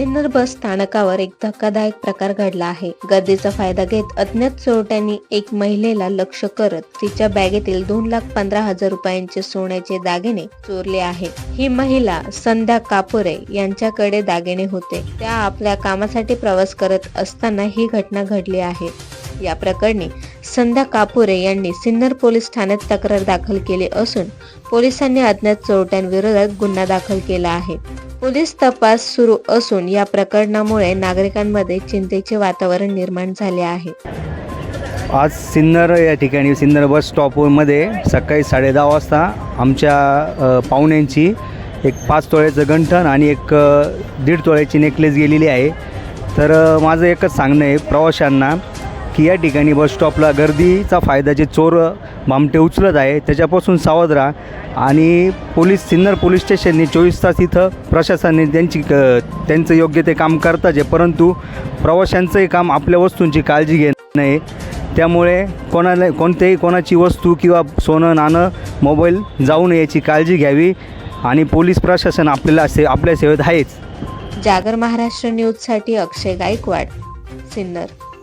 सिन्नर बस स्थानकावर एक धक्कादायक प्रकार घडला आहे. गर्दीचा फायदा घेत अज्ञात चोरट्यांनी एक महिलेला लक्ष करत तिच्या बॅगेतील दोन लाख पंधरा हजार रुपयांचे सोन्याचे दागिने चोरले आहे. ही महिला संध्या कापुरे यांच्याकडे दागिने होते. त्या आपल्या कामासाठी प्रवास करत असताना ही घटना घडली आहे. या प्रकरणी संध्या कापुरे यांनी सिन्नर पोलीस ठाण्यात तक्रार दाखल केली असून पोलिसांनी अज्ञात चोरट्यांविरोधात गुन्हा दाखल केला आहे. पोलीस तपास सुरू असून या प्रकरणामुळे नागरिकांमध्ये चिंतेचे वातावरण निर्माण झाले आहे. आज सिन्नर या ठिकाणी सिन्नर बस स्टॉपमध्ये सकाळी साडेदहा वाजता आमच्या पाहुण्यांची एक पाच तोळ्याचं गंठण आणि एक दीड तोळ्याची नेकलेस गेलेली आहे. तर माझं एकच सांगणं आहे प्रवाशांना की या ठिकाणी बसस्टॉपला गर्दीचा फायदा जे चोर भामटे उचलत आहे त्याच्यापासून सावध राहा. आणि पोलीस सिन्नर पोलीस स्टेशनने चोवीस तास इथं प्रशासनाने त्यांची क त्यांचं योग्य ते काम करताच आहे परंतु प्रवाशांचंही काम आपल्या वस्तूंची काळजी घेणं आहे त्यामुळे कोणाला कोणत्याही कोणाची वस्तू किंवा सोनं नाणं मोबाईल जाऊ नये याची काळजी घ्यावी. आणि पोलीस प्रशासन आपल्याला से आपल्या सेवेत आहेच. जागर महाराष्ट्र न्यूजसाठी अक्षय गायकवाड सिन्नर.